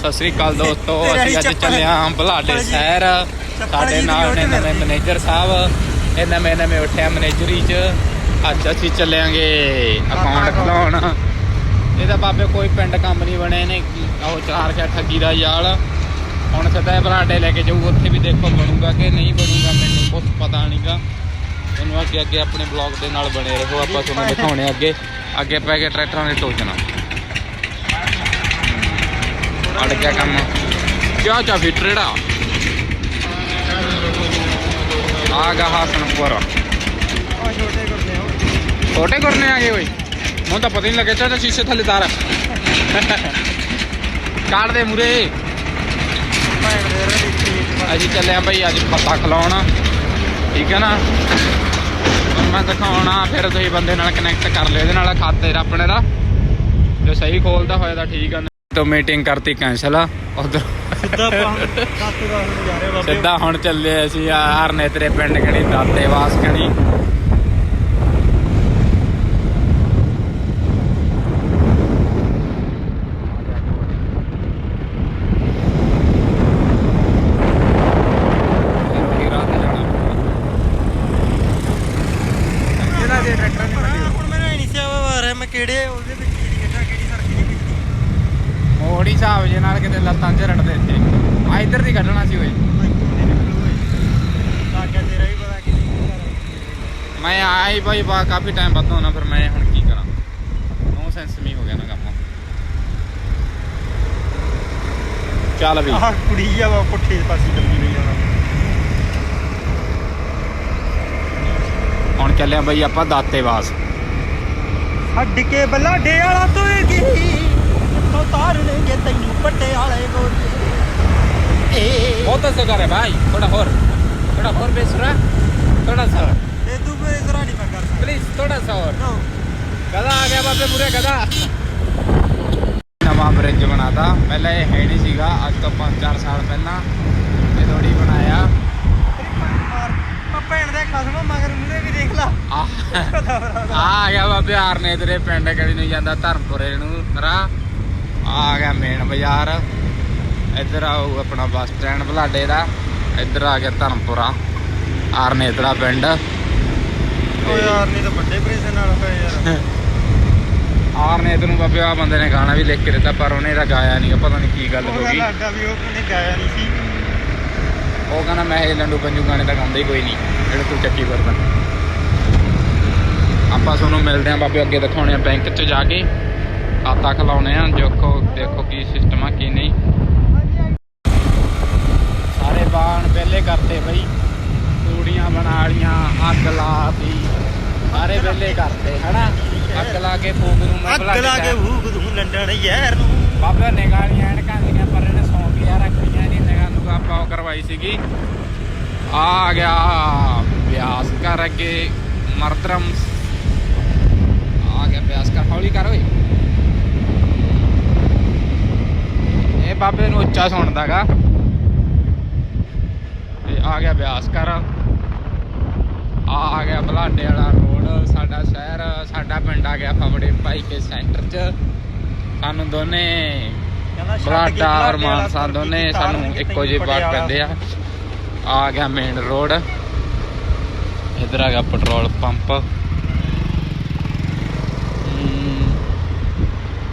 ਸਤਿ ਸ੍ਰੀ ਅਕਾਲ ਦੋਸਤੋ ਅਸੀਂ ਅੱਜ ਚੱਲੇ ਆਂ ਜੀ- ਸ਼ਹਿਰ। ਸਾਡੇ ਨਾਲ ਨੇ ਨਵੇਂ। ਮੈਨੇਜਰ ਸਾਹਿਬ। ਇਹ ਨਵੇਂ ਨਵੇਂ ਉੱਠਿਆ ਮੈਨੇਜਰੀ ਚ। ਅੱਜ ਅਸੀਂ ਚੱਲਿਆਂਗੇ ਅਕਾਊਂਟ ਖੁਲਾਉਣ। ਇਹਦਾ ਬਾਬੇ ਕੋਈ ਪਿੰਡ ਕੰਮ ਨਹੀਂ ਬਣੇ ਨੇ ਉਹ ਚਾਰ ਖਿਆ ਠੱਗੀ ਦਾ ਯਾਲ। ਹੁਣ ਸਿੱਧਾ ਇਹ ਬਲਾਡੇ ਲੈ ਕੇ ਜਾਊ ਉੱਥੇ ਵੀ ਦੇਖੋ ਬਣੂਗਾ ਕਿ ਨਹੀਂ ਬਣੂਗਾ ਮੈਨੂੰ ਕੁਝ ਪਤਾ ਨਹੀਂਗਾ। ਤੁਹਾਨੂੰ ਅੱਗੇ ਅੱਗੇ ਆਪਣੇ ਬਲੌਗ ਦੇ ਨਾਲ ਬਣੇ ਰਹੋ ਆਪਾਂ ਤੁਹਾਨੂੰ ਦਿਖਾਉਣੇ ਅੱਗੇ। ਅੱਗੇ ਪੈ ਕੇ ਟਰੈਕਟਰਾਂ ਦੇ ਟੋਚਣਾ। ਅੜ ਗਿਆ ਕੰਮ। ਕਿਆ ਚਾ ਫਿਟਰੜਾ ਆ ਗਾ ਹਸਨਪੁਰ ਛੋਟੇ ਕਰਦੇ ਹੋ ਛੋਟੇ ਕਰਨੇ ਆ ਗਏ ਓਏ। ਮੈਨੂੰ ਤਾਂ ਪਤਾ ਨਹੀਂ ਲੱਗਿਆ ਚਾਚਾ ਸ਼ੀਸ਼ੇ ਥੱਲੇ ਤਾਰ। ਕਾੜ ਦੇ ਮੂਰੇ। ਅਸੀਂ ਚੱਲੇ ਆ ਭਾਈ ਅੱਜ ਪੱਤਾ ਖਲਾਉਣ। ਠੀਕ ਹੈ ਨਾ? ਮੈਂ ਦਿਖਾਉਣਾ, ਫਿਰ ਤੁਸੀਂ ਬੰਦੇ ਨਾਲ ਕਨੈਕਟ ਕਰ ਲਿਓ। ਇਹਦੇ ਨਾਲ ਖਾਤੇ ਆਪਣੇ ਦਾ। ਜੇ ਸਹੀ ਖੋਲਦਾ ਹੋਇਆ ਤਾਂ ਠੀਕ ਆ ਤਾਂ ਮੀਟਿੰਗ ਕਰਤੀ ਕੈਨਸਲ ਆ ਉਧਰ। ਸਿੱਧਾ ਪਾਉਂ ਦਾਤੇ ਦਾ ਹੁਣ ਜਾ ਰਹੇ ਬਾਬੇ। ਸਿੱਧਾ ਹੁਣ ਚੱਲੇ ਅਸੀਂ ਆਰ ਨੇ ਤੇਰੇ ਪਿੰਡ ਕਣੀ ਦਾਤੇ ਵਾਸ ਕਣੀ ਇਹਦਾ ਜੇ ਟਰੈਕਟਰ ਨਹੀਂ ਹੁਣ ਮੈਨੂੰ ਇਹ ਨਹੀਂ ਸੀ ਆ ਰਿਹਾ ਮੈਂ ਕਿਹੜੇ ਉਹਦੇ ਵਿੱਚ ਕਿਹੜੀ ਗੱਡਾ ਕਿਹੜੀ ਸੜਕ ਦੀ ਵਿੱਚ ਮੋੜੀ ਹਿਸਾਬ ਜੇ ਨਾਲ ਕਿਤੇ ਲੱਤਾਂ 'ਚ ਰੜਦੇ ਇੱਥੇ ਆ ਇੱਧਰ ਦੀ ਕੱਢਣਾ ਸੀ ਓਏ ਲੱਗਿਆ ਤੇਰਾ ਹੀ ਪਤਾ ਕਿ ਨਹੀਂ ਮੈਂ ਹੀ ਭਾਈ ਬਾ ਕਾਫੀ ਟਾਈਮ ਬਾਅਦ ਹੋਣਾ ਫਿਰ ਮੈਂ ਹੁਣ ਕੀ ਕਰਾਂ? ਨੋ ਸੈਂਸ ਮੀ ਹੋ ਗਿਆ ਨਾ ਕੰਮ। ਚੱਲ ਵੀ। ਆਹ ਕੁੜੀ ਆ ਵਾ ਪੁੱਠੇ ਪਾਸੇ ਚੱਲੀ ਗਈ ਹੁਣ ਹੁਣ ਚੱਲੇ ਆ ਬਈ ਆਪਾਂ ਦਾਤੇ ਵਾਸ। ਹੱਡ ਕੇ ਬਲਾਡੇ ਵਾਲਾ ਤੋਂ ਤਾਰਨਗੇ ਤੈਨੂੰ ਪੱਟੇ ਵਾਲੇ ਗੋਰੇ ਏ ਬਹੁਤ ਸਗਰ ਹੈ ਭਾਈ ਥੋੜਾ ਹੋਰ। ਥੋੜਾ ਹੋਰ ਬੇਸਰਾ ਥੋੜਾ ਸਾ ਇਹ ਤੂੰ ਮੇਰੇ ਜ਼ਰਾ ਨਹੀਂ ਮੈਂ ਕਰ ਬਾਬੇ ਪੂਰੇ ਗਦਾ ਨਵਾਂ ਬ੍ਰਿਜ ਬਣਾਤਾ। ਪਹਿਲਾਂ ਇਹ ਹੈ ਨਹੀਂ ਸੀਗਾ ਅੱਜ ਤੋਂ 5-4 ਸਾਲ ਪਹਿਲਾਂ ਇਹ ਥੋੜੀ ਬਣਾਇਆ। ਮਾਰ ਮੈਂ ਭੈਣ ਦੇ ਖਸਮ ਮਗਰ ਮੂਰੇ ਵੀ ਦੇਖ ਲਾ। ਆ ਪਤਾ ਬਰਾ ਆ ਆ ਗਿਆ ਬਾਬੇ ਹਾਰਨੇ ਤੇਰੇ ਪਿੰਡ ਕਿਹੜੀ ਨੂੰ ਜਾਂਦਾ ਧਰਮਪੁਰੇ ਨੂੰ। ਰਾ ਆ ਗਿਆ ਮੇਨ ਬਾਜ਼ਾਰ। ਇੱਧਰ ਆਉ ਆਪਣਾ ਬੱਸ ਸਟੈਂਡ ਬਲਾਡੇ ਦਾ। ਇੱਧਰ ਆ ਗਿਆ ਧਰਮਪੁਰਾ ਆਰਨੇ ਤੇਰਾ ਪਿੰਡ। ਓ ਯਾਰ ਨਹੀਂ ਤਾਂ ਵੱਡੇ ਪ੍ਰੇਸ਼ਨ ਨਾਲ ਹੋਇਆ ਯਾਰ। ਆਰਨੇ ਤੈਨੂੰ ਬਾਬੇ ਆ ਬੰਦੇ ਨੇ ਗਾਣਾ ਵੀ ਲਿਖ ਕੇ ਦਿੱਤਾ ਪਰ ਉਹਨੇ ਇਹਦਾ ਗਾਇਆ ਨਹੀਂ ਪਤਾ ਨਹੀਂ ਕੀ ਗੱਲ ਹੋ ਗਈ। ਲੱਗਾ ਵੀ ਉਹ ਕਿਨੇ ਗਾਇਆ ਨਹੀਂ ਸੀ। ਉਹ ਕਹਿੰਦਾ ਮੈਂ ਇਹ ਲੰਡੂ ਪੰਜੂ ਗਾਣੇ ਤਾਂ ਗਾਉਂਦਾ ਹੀ ਕੋਈ ਨਹੀਂ ਜਿਹੜਾ ਤੂੰ ਚੱਕੀ ਕਰਦਾ ਆਪਾਂ ਤੁਹਾਨੂੰ ਮਿਲਦੇ ਆਂ ਬਾਬੇ ਅੱਗੇ ਦਿਖਾਉਣੇ ਆ ਬੈਂਕ 'ਚ ਜਾ ਕੇ। ਖਾਤਾ ਖਲਾਉਣੇ ਆ ਦੇਖੋ ਦੇਖੋ ਕੀ ਸਿਸਟਮ ਆ ਕੀ ਨਹੀਂ। ਸਾਰੇ ਬਾਣ ਪਹਿਲੇ ਕਰਤੇ ਬਈ। ਤੂੜੀਆਂ ਬਣਾ ਲੀਆਂ ਅੱਗ ਲਾਤੀ ਸਾਰੇ ਪਹਿਲੇ ਕਰਤੇ ਹਨਾ? ਅੱਗ ਲਾ ਕੇ ਫੂਕ ਨੂੰ ਮੈਂ ਅੱਗ ਲਾ ਕੇ ਭੂਕ ਦੂੰ ਲੰਡਣ ਯਾਰ ਨੂੰ। ਬਾਬਾ ਨਿਗਾਲੀਆਂ ਐਨਕਾਂ ਦੀਆਂ ਪਰ ਇਹਨੇ ਸੌਂਪੀਆਂ ਰੱਖੀਆਂ ਨਹੀਂ ਨਿਗਾਹ ਨੂੰ ਆਪਾਂ ਉਹ ਕਰਵਾਈ ਸੀਗੀ। ਆ ਗਿਆ ਬਿਆਸ ਕਰ ਅੱਗੇ ਮਰਦਰਮ ਆ ਗਿਆ ਬਿਆਸ ਕਰ ਹੌਲੀ ਕਰ ਓਏ। ਇਹ ਬਾਬੇ ਨੂੰ ਉੱਚਾ ਸੁਣਦਾਗਾ ਤੇ ਆ ਗਿਆ ਬਿਆਸ ਕਰ। ਆ ਆ ਗਿਆ ਬਲਾਡੇ ਵਾਲਾ ਰੋਡ ਸਾਡਾ ਸ਼ਹਿਰ ਸਾਡਾ ਪਿੰਡ ਆ ਗਿਆ ਫਵੜੇ ਭਾਈ ਕੇ ਸੈਂਟਰ 'ਚ। ਸਾਨੂੰ ਦੋਨੇ ਬਲਾਡਾ ਔਰ ਮਾਨਸਾ ਦੋਨੇ ਸਾਨੂੰ ਇੱਕੋ ਜਿਹੇ ਬਾਟ ਪੈਂਦੇ ਆ। ਆ ਗਿਆ ਮੇਨ ਰੋਡ ਇਧਰ ਆ ਗਿਆ ਪੈਟਰੋਲ ਪੰਪ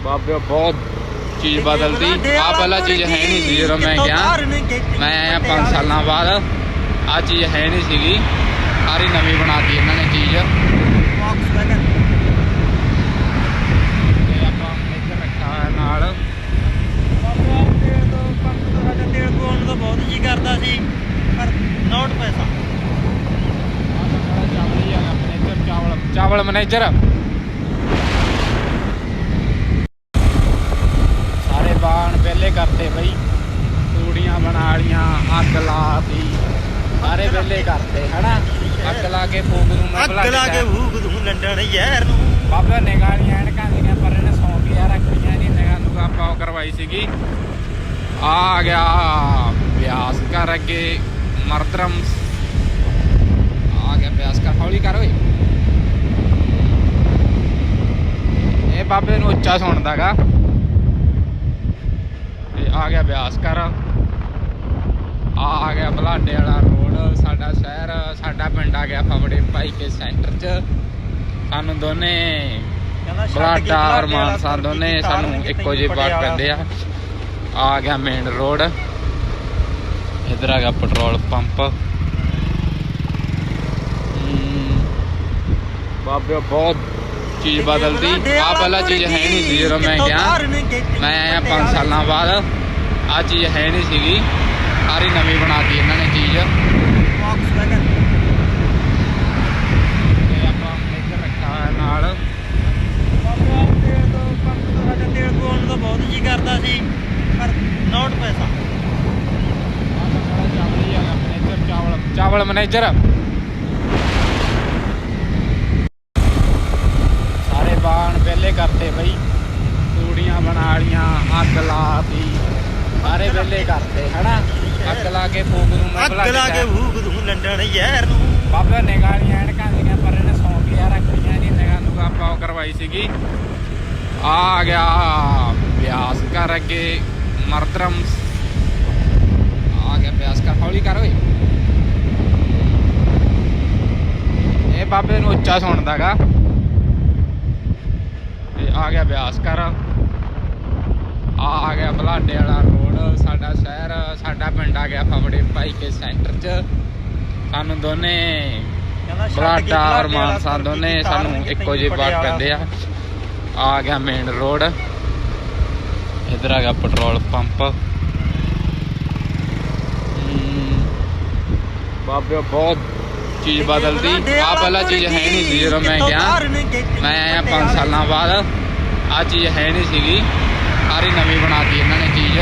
ਬਾਬੇ ਬਹੁਤ ਚੀਜ਼ ਬਦਲਦੀ। ਆ ਪਹਿਲਾਂ ਚੀਜ਼ ਹੈ ਨਹੀਂ ਸੀ ਜਦੋਂ ਮੈਂ ਗਿਆ। ਮੈਂ ਆਇਆ 5 ਸਾਲਾਂ ਬਾਅਦ। ਆ ਚੀਜ਼ ਹੈ ਨਹੀਂ ਸੀਗੀ। ਸਾਰੀ ਨਵੀਂ ਬਣਾਤੀ ਇਹਨਾਂ ਨੇ ਚੀਜ਼ ਤੇ ਆਪਾਂ ਇੱਧਰ ਰੱਖਾ ਹੋਇਆ ਨਾਲ ਤੇਲ ਪਵਾਉਣ ਦਾ ਬਹੁਤ ਜੀ ਕਰਦਾ ਸੀ ਪਰ ਨੋਟ ਪੈਸਾ। ਚਾਵਲ ਚਾਵਲ ਮੈਨੇਜਰ। ਸਾਰੇ ਬਾਣ ਪਹਿਲੇ ਕਰਤੇ ਬਈ। ਤੂੜੀਆਂ ਬਣਾ ਲੀਆਂ ਅੱਗ ਲਾਤੀ ਸਾਰੇ ਪਹਿਲੇ ਕਰਤੇ ਹਨਾ? ਅੱਗ ਲਾ ਕੇ ਫੂਕ ਨੂੰ ਮੈਂ ਅੱਗ ਲਾ ਕੇ ਭੂਕ ਦੂੰ ਲੰਡਣ ਯਾਰ ਨੂੰ। ਬਾਬਾ ਨਿਗਾਲੀਆਂ ਐਨਕਾਂ ਦੀਆਂ ਪਰ ਇਹਨੇ ਸੌਂਪੀਆਂ ਰੱਖੀਆਂ ਨਹੀਂ ਨਿਗਾਹ ਨੂੰ ਆਪਾਂ ਕਰਵਾਈ ਸੀਗੀ। ਆ ਗਿਆ। ਬਿਆਸ ਕਰ ਅੱਗੇ ਮਰਦਰਮ ਆ ਗਿਆ ਬਿਆਸ ਕਰ ਹੌਲੀ ਕਰ ਓਏ। ਇਹ ਬਾਬੇ ਨੂੰ ਉੱਚਾ ਸੁਣਦਾਗਾ ਤੇ ਆ ਗਿਆ ਬਿਆਸ ਕਰ। ਆ ਆ ਗਿਆ ਬਲਾਡੇ ਵਾਲਾ ਰੋਡ ਸਾਡਾ ਸ਼ਹਿਰ ਸਾਡਾ ਪਿੰਡ ਆ ਗਿਆ ਫਵੜੇ ਭਾਈ ਕੇ ਸੈਂਟਰ 'ਚ। ਸਾਨੂੰ ਦੋਨੇ ਬਲਾਡਾ ਮਾਨਸਾ ਤੁਰ ਦੋਨੇ ਸਾਨੂੰ ਇੱਕੋ ਜਿਹੇ। ਪੈਂਦੇ ਆ। ਆ ਗਿਆ ਮੇਨ ਰੋਡ ਇਧਰ ਆ ਗਿਆ ਪੈਟਰੋਲ ਪੰਪ। ਬਾਬੇ ਬਹੁਤ ਚੀਜ਼ ਬਦਲਦੀ। ਆ ਪਹਿਲਾਂ ਚੀਜ਼ ਹੈ ਨਹੀਂ ਸੀ ਜਦੋਂ ਮੈਂ ਗਿਆ। ਮੈਂ ਆਇਆ 5 ਸਾਲਾਂ ਬਾਅਦ। ਆ ਚੀਜ਼ ਹੈ ਨਹੀਂ ਸੀਗੀ। ਸਾਰੀ ਨਵੀਂ ਬਣਾਤੀ ਇਹਨਾਂ ਨੇ ਚੀਜ਼। ਤੇ ਆਪਾਂ ਇੱਧਰ ਰੱਖਿਆ ਹੋਇਆ ਨਾਲ। ਤੇਲ ਪਵਾਉਣ ਦਾ ਬਹੁਤ ਜੀ ਕਰਦਾ ਸੀ ਪਰ ਨੋਟ ਪੈਸਾ। ਚਾਵਲ ਮੈਨੇਜਰ ਸਾਰੇ ਬਾਣ ਪਹਿਲੇ ਕਰਤੇ ਬਈ ਤੂੜੀਆਂ ਬਣਾ ਲੀਆਂ ਅੱਗ ਲਾਤੀ ਸਾਰੇ ਪਹਿਲੇ ਕਰਤੇ ਹਨਾ ਅੱਗ ਲਾ ਕੇ ਫੂਕ ਦੂੰਗਾ ਅੱਗ ਲਾ ਕੇ ਭੂਕ ਦੂੰ ਲੰਡਨ ਯਾਰ ਨੂੰ ਬਾਬਾ ਦੀਆਂ ਪਰ ਇਹਨੇ ਸੌਂ ਗਿਆ ਰੱਖੀਆਂ ਨਹੀਂ ਨਿਗਾਹ ਨੂੰ ਆਪਾਂ ਉਹ ਕਰਵਾਈ ਸੀਗੀ ਆ ਗਿਆ ਬਿਆਸ ਕਰ ਅੱਗੇ ਮਰਦਰਮ ਆ ਗਿਆ ਬਿਆਸ ਕਰ ਹੌਲੀ ਕਰ ਓਏ ਇਹ ਬਾਬੇ ਨੂੰ ਉੱਚਾ ਸੁਣਦਾਗਾ ਤੇ ਆ ਗਿਆ ਬਿਆਸ ਕਰ ਆ ਆ ਗਿਆ ਬਲਾਡੇ ਵਾਲਾ ਰੋਡ ਸਾਡਾ ਸ਼ਹਿਰ ਸਾਡਾ ਪਿੰਡ ਆ ਗਿਆ ਫਵੜੇ ਭਾਈ ਕੇ ਸੈਂਟਰ 'ਚ। ਸਾਨੂੰ ਦੋਨੇ ਬਲਾਡਾ ਔਰ ਮਾਨਸਾ ਦੋਨੇ ਸਾਨੂੰ ਇੱਕੋ ਜਿਹੇ ਪਟਿਆਲਾ। ਪੈਂਦੇ ਆ। ਆ ਗਿਆ ਮੇਨ ਰੋਡ ਇਧਰ ਆ ਗਿਆ ਪੈਟਰੋਲ ਪੰਪ ਬਾਬੇ ਬਹੁਤ ਚੀਜ਼ ਬਦਲਦੀ। ਆ ਪਹਿਲਾਂ ਚੀਜ਼ ਹੈ ਨਹੀਂ ਸੀ ਜਦੋਂ ਮੈਂ ਗਿਆ। ਮੈਂ ਆਇਆ 5 ਸਾਲਾਂ ਬਾਅਦ। ਆ ਚੀਜ਼ ਹੈ ਨਹੀਂ ਸੀਗੀ। ਸਾਰੀ ਨਵੀਂ ਬਣਾਤੀ ਇਹਨਾਂ ਨੇ ਚੀਜ਼।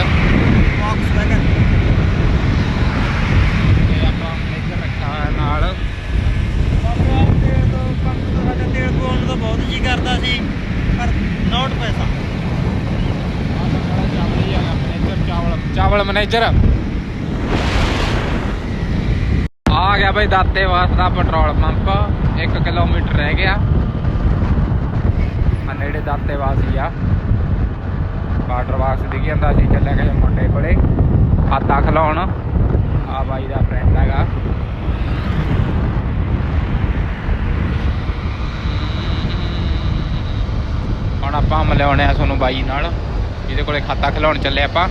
ਬਹੁਤ ਜੀ ਕਰਦਾ ਸੀ ਪਰ ਨੋਟ ਪੈਸਾ। ਚਾਵਲ ਚਾਵਲ ਮੈਨੇਜਰ। ਆ ਗਿਆ ਬਾਈ ਦਾਤੇ ਵਾਸ ਦਾ ਪੈਟਰੋਲ ਪੰਪ 1 ਕਿਲੋਮੀਟਰ ਰਹਿ ਗਿਆ। ਆ ਨੇੜੇ ਦਾਤੇ ਵਾਸ ਹੀ ਆ। ਵਾਟਰ ਬਾਕਸ ਦਿਖ ਜਾਂਦਾ ਸੀ ਚੱਲਿਆ ਗਏ ਮੁੰਡੇ ਕੋਲੇ। ਖਾਤਾ ਖਲਾਉਣ ਆ ਬਾਈ ਦਾ ਫਰੈਂਡ ਹੈਗਾ। ਹੁਣ ਆਪਾਂ ਮਿਲਾਉਣੇ ਆ ਤੁਹਾਨੂੰ ਬਾਈ ਨਾਲ। ਜਿਹਦੇ ਕੋਲੇ ਖਾਤਾ ਖਿਲਾਉਣ ਚੱਲੇ ਆਪਾਂ।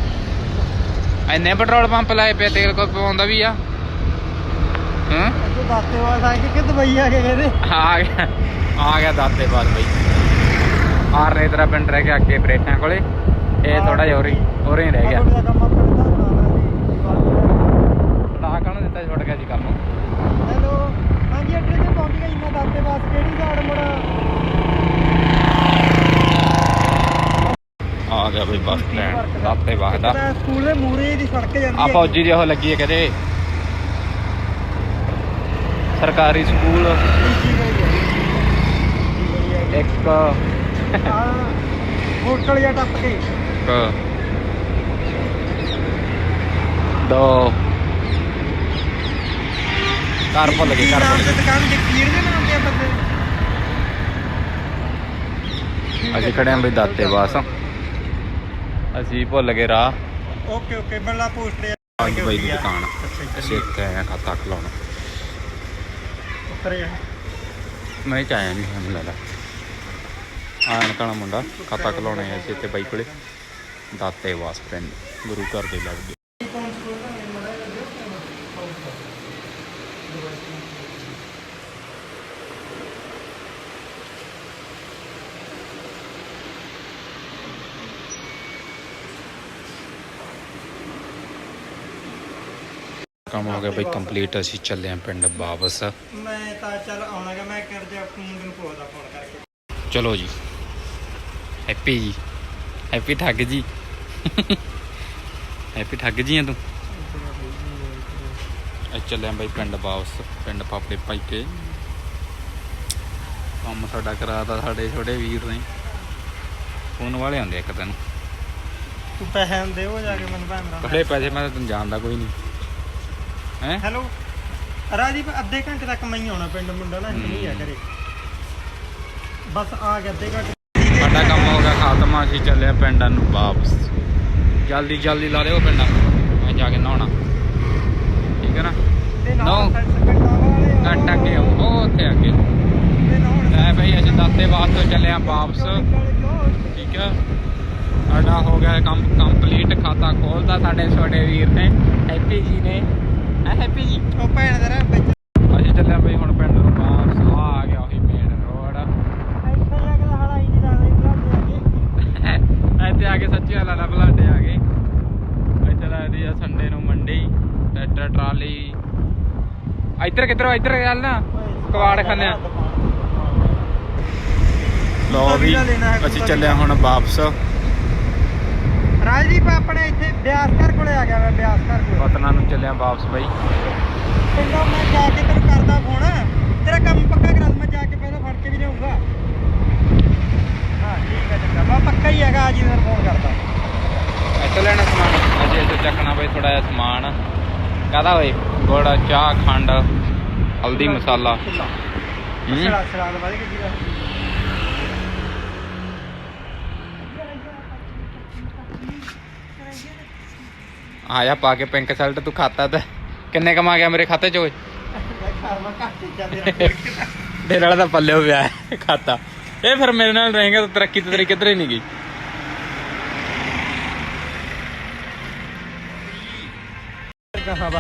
ਇੰਨੇ ਪੈਟਰੋਲ ਪੰਪ ਲਾਏ ਪਏ ਤੇਲ ਕੋ ਪਵਾਉਂਦਾ ਵੀ ਆ। ਹਾਂ? ਦਾਤੇ ਵਾਲ ਆ ਕੇ ਕਿ ਦੁਬਈ ਆ ਗਏ ਇਹਦੇ ਆ ਗਿਆ। ਆ ਗਿਆ ਦਾਤੇ ਬਾਦ ਬਈ। ਆਰ ਨੇ ਤੇਰਾ ਪਿੰਡ ਰਹਿ ਗਿਆ ਅੱਗੇ ਬਰੇਟਾਂ ਕੋਲੇ। ਇਹ ਥੋੜਾ ਜਿਹਾ ਉਰੇ ਉਰੇ ਹੀ ਰਹਿ ਗਿਆ। ਲਾ ਕਾਹਨੂੰ ਦਿੱਤਾ ਛੁੱਟ ਗਿਆ ਜੀ ਕੰਮ ਹੈਲੋ ਹਾਂਜੀ ਅੱਡੇ ਤੇ ਪਹੁੰਚ ਜੀ ਮੈਂ ਦਾਤੇ ਬਾਸ ਕਿਹੜੀ ਸਾਈਡ ਮੁੜਾ? ਆ ਗਿਆ ਬਈ ਬੱਸ ਸਟੈਂਡ ਦਾਤੇ ਬਾਦ ਦਾ। ਸਕੂਲ ਦੇ ਮੂਰੇ ਦੀ ਸੜਕ ਜਾਂਦੀ ਆ ਫੌਜੀ ਦੀ ਉਹ ਲੱਗੀ ਹੈ ਕਦੇ। ਸਰਕਾਰੀ ਸਕੂਲ। ਇੱਕ ਹੋਟਲ ਜਾਂ ਟੱਪ ਕੇ। ਦੋ। ਘਰ ਭੁੱਲ ਗਏ ਘਰ ਭੁੱਲ ਗਏ। ਦੁਕਾਨ ਜਗੀਰ ਦੇ ਨਾਮ ਤੇ ਆ ਬੰਦੇ? ਅਸੀਂ ਖੜੇ ਆਂ ਬਈ ਦਾਤੇ ਬਾਸ ਅਸੀਂ ਭੁੱਲ ਗਏ ਰਾਹ। ਓਕੇ ਓਕੇ ਬੱਲਾ ਪੋਸਟ ਅੱਜ ਬਈ ਦੀ ਦੁਕਾਨ। ਅੱਛਾ ਇੱਥੇ ਆਏ ਆਂ ਖਾਤਾ ਖਲਾਉਣ। ਉੱਤਰ ਜਾ ਮੈਂ ਚ ਆਇਆ ਨਹੀਂ ਹਮ ਲਾਲਾ ਆਣ ਕਾਣਾ ਮੁੰਡਾ, ਖਾਤਾ ਖਲਾਉਣ ਆਇਆ ਸੀ ਇੱਥੇ ਬਾਈ ਕੋਲੇ। ਦਾਤੇ ਵਾਸ ਪਿੰਡ ਗੁਰੂ ਘਰ ਦੇ ਲੱਗੇ। ਕੰਮ ਹੋ ਗਿਆ ਬਈ ਕੰਪਲੀਟ ਅਸੀਂ ਚੱਲੇ ਆਂ ਪਿੰਡ ਵਾਪਸ ਮੈਂ ਤਾਂ ਚੱਲ ਆਉਣਾਗਾ ਮੈਂ ਕਰ ਜਾ ਮੁੰਡੇ ਨੂੰ ਪੁੱਛਦਾ ਫੋਨ ਕਰਕੇ। ਚਲੋ ਜੀ। ਹੈਪੀ ਜੀ। ਹੈਪੀ ਠੱਗ ਜੀ। ਹੈਪੀ ਠੱਗ ਜੀ ਆ ਤੂੰ? ਅੱਜ ਚੱਲੇ ਆਂ ਬਈ ਪਿੰਡ ਵਾਪਸ ਪਿੰਡ ਪਾਪੜੇ ਪਾਈ ਕੇ ਕੰਮ ਸਾਡਾ ਕਰਾਤਾ ਸਾਡੇ ਛੋਟੇ ਵੀਰ ਨੇ। ਫੋਨ ਵਾਲੇ ਆਉਂਦੇ ਇੱਕ ਦਿਨ। ਤੂੰ ਪੈਸੇ ਦੇ ਉਹ ਜਾ ਕੇ ਮੈਨੂੰ ਭੈਣ ਦਾ। ਪੈਸੇ ਮੈਂ ਤਾਂ ਤੈਨੂੰ ਜਾਣਦਾ ਕੋਈ ਨਹੀਂ। ਹੈ? ਹੈਲੋ। ਰਾਜੀਵ ਅੱਧੇ ਘੰਟੇ ਤੱਕ ਮੈਂ ਹੀ ਆਉਣਾ ਪਿੰਡ ਮੁੰਡਾ ਨਾ ਨਹੀਂ ਆ ਘਰੇ। ਬਸ ਆ ਗਿਆ ਅੱਧੇ ਘੰਟੇ। ਸਾਡਾ ਕੰਮ ਹੋ ਗਿਆ ਖਾਤਮਾ ਅਸੀਂ ਚੱਲੇ ਆਂ ਪਿੰਡਾਂ ਨੂੰ ਵਾਪਸ। ਜਲਦੀ ਜਲਦੀ ਲਾ ਲਿਓ ਪਿੰਡ ਮੈਂ ਜਾ ਕੇ ਨਹਾਉਣਾ। ਠੀਕ ਹੈ ਨਾ? ਤੇ ਨੌ। ਘੱਟ ਆਓ, ਉਹ ਉੱਥੇ ਅੱਗੇ। ਤੇ ਲੈ ਬਈ ਅਸੀਂ ਦਾਤੇ ਵਾਸਤੇ ਚੱਲੇ ਆ ਵਾਪਸ। ਠੀਕ ਹੈ। ਸਾਡਾ ਹੋ ਗਿਆ ਕੰਮ ਕੰਪਲੀਟ ਖਾਤਾ ਖੋਲਦਾ ਸਾਡੇ ਛੋਟੇ ਵੀਰ ਨੇ। ਹੈਪੀ ਜੀ ਨੇ। ਐ ਹੈਪੀ ਜੀ ਉਹ ਭੈਣ ਦੇ ਵਿੱਚ ਅਸੀਂ ਚੱਲੇ ਆ ਬਈ ਹੁਣ ਪਿੰਡ ਨੂੰ ਵਾਪਸ ਆ ਆ ਗਿਆ ਉਹੀ ਮੇਨ ਰੋਡ ਇੱਥੇ ਜਾ ਕੇ ਤਾਂ ਹਾਲਾ ਹੀ ਨਹੀਂ ਲੱਗਦਾ ਇੱਥੇ ਇੱਥੇ ਆ ਕੇ ਸੱਚੀ ਹਾਲਾ ਬਲਾਡੇ ਆ ਗਏ। ਇੱਥੇ ਲੱਗਦੀ ਆ ਸੰਡੇ ਨੂੰ ਮੰਡੀ ਟਰੈਕਟਰ ਟਰਾਲੀ। ਇੱਧਰ ਕਿੱਧਰ ਇੱਧਰ ਚੱਲ ਨਾ ਕਵਾੜ ਖਾਨੇ ਆ ਲੋ ਵੀ ਅਸੀਂ ਚੱਲੇ ਹਾਂ ਹੁਣ ਵਾਪਸ। ਰਾਜਦੀਪ ਆਪਣੇ ਇੱਥੇ ਬਿਆਸ ਘਰ ਕੋਲੇ ਆ ਗਿਆ ਮੈਂ ਬਿਆਸ ਘਰ ਕੋਲੇ। ਵਤਨਾਂ ਨੂੰ ਚੱਲੇ ਹਾਂ ਵਾਪਸ ਬਈ। ਪਿੰਡੋਂ ਮੈਂ ਜਾ ਕੇ ਤੈਨੂੰ ਕਰਦਾ ਫੋਨ। ਤੇਰਾ ਕੰਮ ਪੱਕਾ ਕਰਾ ਮੈਂ ਜਾ ਕੇ ਪਹਿਲਾਂ ਫੜ ਕੇ ਵੀ ਲਿਆਉਂਗਾ। ਹਾਂ ਠੀਕ ਹੈ ਚੰਗਾ। ਮੈਂ ਪੱਕਾ ਹੀ ਹੈਗਾ ਅੱਜ ਹੀ ਫਿਰ ਫੋਨ ਕਰਦਾ। ਇੱਥੇ ਲੈਣਾ ਸਮਾਨ। ਅਜੇ ਇੱਥੇ ਚੱਕਣਾ ਬਈ ਥੋੜਾ ਜਿਹਾ ਸਮਾਨ। ਕਾਹਦਾ ਓਏ? ਗੁੜ ਚਾਹ ਖੰਡ ਹਲਦੀ ਮਸਾਲਾ। ਹੂੰ? ਸੜਾ ਸੜਾ ਦਾ ਵਾਲੀ ਕਿੱਦੀ ਦਾ ਆਇਆ ਪਾ ਕੇ ਪਿੰਕ ਸ਼ਰਟ, ਤੂੰ ਖਾਤਾ ਤੇ। ਕਿੰਨੇ ਕਮਾ ਗਿਆ ਮੇਰੇ ਖਾਤੇ ਚ ਓਏ? ਮੈਂ ਤਾਂ ਪੱਲੇ ਹੋ ਗਿਆ ਖਾਤਾ। ਇਹ ਫਿਰ ਮੇਰੇ ਨਾਲ ਰਹੇਗਾ ਤਾਂ ਤਰੱਕੀ ਤੇ ਤੇਰੀ ਕਿਧਰੇ ਨਹੀਂ ਗਈ।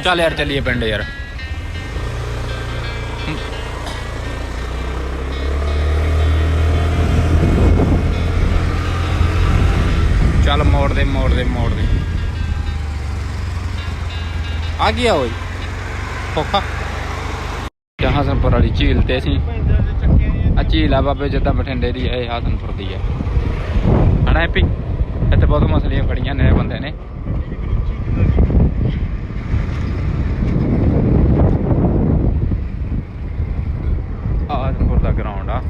ਚੱਲ ਯਾਰ, ਚੱਲੀਏ ਪਿੰਡ ਯਾਰ। ਚੱਲ ਮੋੜ ਦੇ ਮੋੜ ਦੇ ਮੋੜ ਦੇ। ਆ ਗਿਆ ਓਏ। ਖੋਖਾ ਜਹਾਜ਼ਨਪੁਰ ਵਾਲੀ ਝੀਲ ਤੇ ਅਸੀਂ। ਆ ਝੀਲ ਆ ਬਾਬੇ ਜਿੱਦਾਂ ਬਠਿੰਡੇ ਦੀ ਇਹ ਹਾਸਨਪੁਰ ਦੀ ਹੈ ਹਣਾ ਹੈਪੀ ਇੱਥੇ ਬਹੁਤ ਮਸਲੀਆਂ ਫੜੀਆਂ ਨੇ ਬੰਦੇ ਨੇ। ਆਹ ਹਾਸਨਪੁਰ ਦਾ ਗਰਾਊਂਡ ਆ।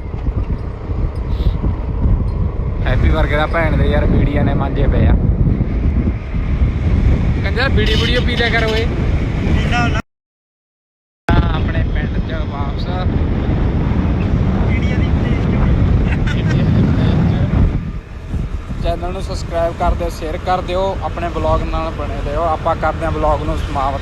ਹੈਪੀ ਵਰਗੇ ਦਾ ਭੈਣ ਦੇ ਯਾਰ ਬੀੜੀਆਂ ਨੇ ਮਾਂਜੇ ਪਏ ਆ। ਯਾਰ ਬੀੜੀ ਬੀੜੀ ਪੀ ਲਿਆ ਕਰ ਨਾ ਆਪਣੇ ਪਿੰਡ ਚ ਵਾਪਸ। ਚੈਨਲ ਨੂੰ ਸਬਸਕ੍ਰਾਈਬ ਕਰ ਦਿਓ ਸ਼ੇਅਰ ਕਰ ਦਿਓ ਆਪਣੇ ਬਲੌਗ ਨਾਲ ਬਣੇ ਰਹੋ। ਆਪਾਂ ਕਰਦੇ ਹਾਂ ਬਲੌਗ ਨੂੰ ਸਮਾਪਤ।